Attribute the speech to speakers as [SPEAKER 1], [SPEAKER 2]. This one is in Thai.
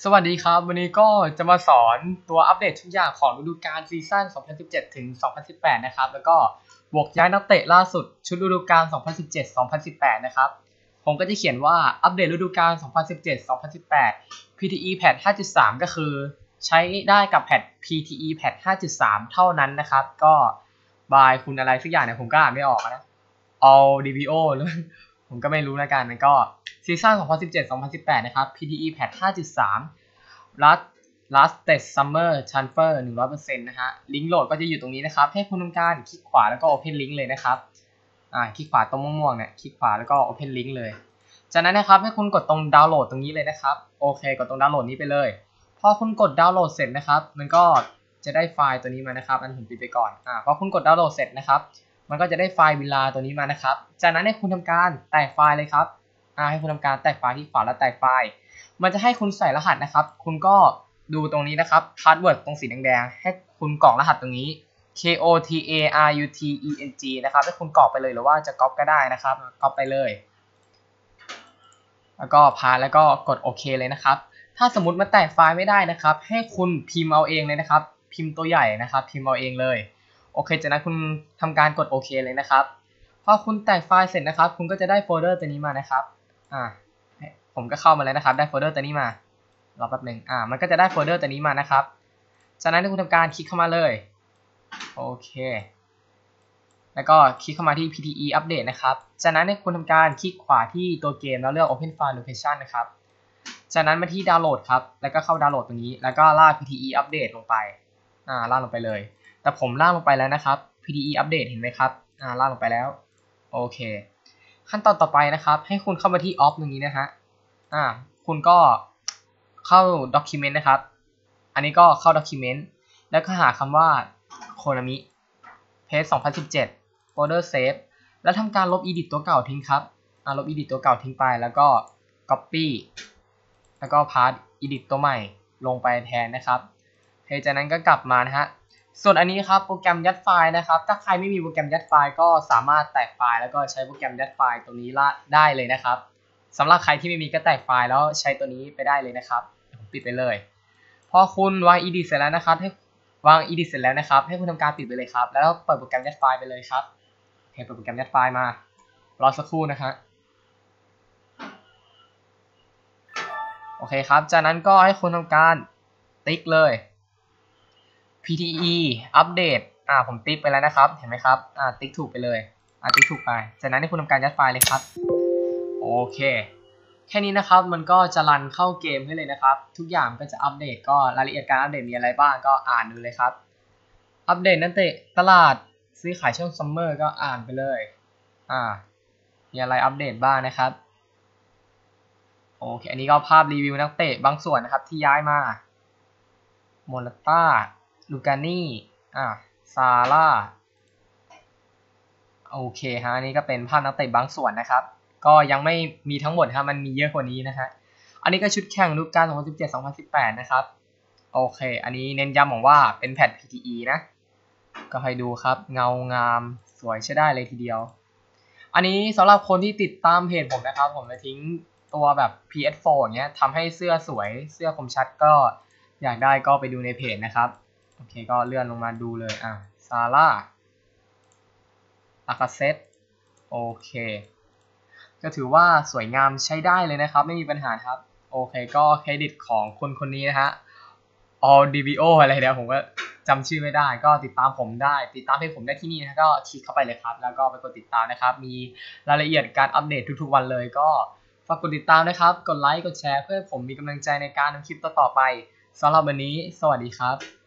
[SPEAKER 1] สวัสดีครับ วันนี้ก็จะมาสอนตัวอัปเดตทุกอย่างของฤดูกาลซีซั่น 2017 ถึง 2018 นะครับ แล้วก็บวกย้ายนักเตะล่าสุดชุดฤดูกาล 2017-2018 นะครับ ผมก็จะเขียนว่าอัปเดตฤดูกาล 2017-2018 PTE Pad 5.3 ก็คือใช้ได้กับแพท PTE Pad 5.3 เท่านั้นนะครับ ก็บายคุณอะไรสักอย่างเนี่ยผมก็อ่านไม่ออกนะ All DPO หรือ ผมก็ไม่รู้นะกันก็ซีซั่น2017-2018 นะครับ PTE Patch 5.3 Last Last Test Summer Transfer 100%นะฮะ ลิงก์โหลดก็จะอยู่ตรงนี้นะครับ ให้คุณทำการคลิกขวาแล้วก็ Open Link เลยนะครับ อ่า คลิกขวาตรงม่วงๆเนี่ย คลิกขวาแล้วก็ Open Link เลย จากนั้นนะครับให้คุณกดตรงดาวน์โหลดตรงนี้เลยนะครับ โอเค กดตรงดาวน์โหลดนี้ไปเลย พอคุณกดดาวน์โหลดเสร็จนะครับ มันก็จะได้ไฟล์ตัวนี้มานะครับ อันผมปิดไปก่อน อ่า พอคุณกดดาวน์โหลดเสร็จนะครับ มันก็จะได้ไฟล์เวลาตัวนี้มานะครับ จากนั้นให้คุณทำการแตกไฟล์เลยครับอ่าให้คุณทำการแตกไฟล์ที่ขวาแล้วแตกไฟล์ มันจะให้คุณใส่รหัสนะครับ คุณก็ดูตรงนี้นะครับพาสเวิร์ดตรงสีแดงๆให้คุณกรอกรหัสตรงนี้ K O T A R U T E N G นะครับให้คุณกรอกไปเลยหรือว่าจะก๊อปก็ได้นะครับก๊อปไปเลย แล้วก็พาแล้วก็กดโอเคเลยนะครับ ถ้าสมมติมันแตกไฟล์ไม่ได้นะครับ ให้คุณพิมพ์เอาเองเลยนะครับ พิมพ์ตัวใหญ่นะครับ พิมพ์เอาเองเลย โอเค จากนั้นคุณทำการกดโอเคเลยนะครับพอคุณแตกไฟล์เสร็จนะครับ คุณก็จะได้โฟลเดอร์ตัวนี้มานะครับ อ่า ผมก็เข้ามาแล้วนะครับ ได้โฟลเดอร์ตัวนี้มารอแป๊บหนึ่งอ่า มันก็จะได้โฟลเดอร์ตัวนี้มานะครับ จากนั้นคุณทำการคลิกเข้ามาเลย โอเค แล้วก็คลิกเข้ามาที่ PTE Update นะครับ จากนั้นคุณทำการคลิกขวาที่ตัวเกมแล้วเลือก Open File Location นะครับ จากนั้นมาที่ดาวน์โหลดครับ แล้วก็เข้าดาวน์โหลดตรงนี้ แล้วก็ลาก PTE Update ลงไป อ่า ลากลงไปเลย แต่ผมลากลงไปแล้วนะครับ PTE Update เห็นไหมครับอ่าลากลงไปแล้ว โอเค ขั้นตอนต่อไปนะครับ ให้คุณเข้ามาที่ Off ตรงนี้นะฮะอ่าคุณก็เข้า Document นะครับ อันนี้ก็เข้า Document แล้วก็หาคำว่า Konami Page 2017 Folder Save แล้วทำการลบ Edit ตัวเก่าทิ้งครับอ่าลบ Edit ตัวเก่าทิ้งไปแล้วก็ Copy แล้วก็ Paste Edit ตัวใหม่ลงไปแทนนะครับโอเคจากนั้นก็กลับมานะฮะ ส่วนอันนี้ครับโปรแกรมยัดไฟล์นะครับ ถ้าใครไม่มีโปรแกรมยัดไฟล์ก็สามารถแตกไฟล์แล้วก็ใช้โปรแกรมยัดไฟล์ตรงนี้ละได้เลยนะครับสำหรับใครที่ไม่มีก็แตกไฟล์แล้วใช้ตัวนี้ไปได้เลยนะครับผมปิดไปเลย พอคุณวาง edit เสร็จแล้วนะครับให้วาง edit เสร็จแล้วนะครับ ให้คุณทำการปิดไปเลยครับ แล้วเปิดโปรแกรมยัดไฟล์ไปเลยครับโอเคเปิดโปรแกรมยัดไฟล์มารอสักครู่นะฮะโอเคครับ จากนั้นก็ให้คุณทำการติ๊กเลย PTE อัปเดตอ่าผมติ๊กไปแล้วนะครับ เห็นไหมครับอ่าติ๊กถูกไปเลยอ่าติ๊กถูกไป จากนั้นให้คุณทำการยัดไฟล์เลยครับ โอเค แค่นี้นะครับ มันก็จะรันเข้าเกมให้เลยนะครับ ทุกอย่างก็จะอัปเดต ก็รายละเอียดการอัปเดตมีอะไรบ้างก็อ่านดูเลยครับ อัปเดตนักเตะตลาดซื้อขายช่วงซัมเมอร์ก็อ่านไปเลย อ่า มีอะไรอัปเดตบ้างนะครับ โอเค อันนี้ก็ภาพรีวิวนักเตะบางส่วนนะครับที่ย้ายมา โมลต้า ลูกานี่อะซาร่าโอเคฮะอันนี้ก็เป็นภาพนักเตะบางส่วนนะครับ ก็ยังไม่มีทั้งหมดครับมันมีเยอะกว่านี้นะฮะอันนี้ก็ชุดแข่งฤดูกาล2017-2018 นะครับ โอเค อันนี้เน้นย้ำบอกว่าเป็นแพท PTE นะ ก็ให้ดูครับ เงางามสวยใช้ได้เลยทีเดียว อันนี้สำหรับคนที่ติดตามเพจผมนะครับ ผมจะทิ้งตัวแบบ PS4 อย่างเงี้ยทำให้เสื้อสวยเสื้อคมชัดก็อยากได้ก็ไปดูในเพจนะครับ อเคก็เลื่อนลงมาดูเลยอะซาร่าอากาเซตโอเคก็ถือว่าสวยงามใช้ได้เลยนะครับ ไม่มีปัญหาครับ โอเคก็เครดิตของคนคนนี้นะฮะ All DBO อะไรเดี๋ยวผมก็จำชื่อไม่ได้ ก็ติดตามผมได้ ติดตามเพจผมได้ที่นี่นะก็คลิกเข้าไปเลยครับ แล้วก็ไปกดติดตามนะครับ มีรายละเอียดการอัปเดตทุกๆวันเลย ก็ฝากกดติดตามนะครับ กดไลค์กดแชร์เพื่อผมมีกำลังใจในการทำคลิปต่อๆไปสำหรับวันนี้ สวัสดีครับ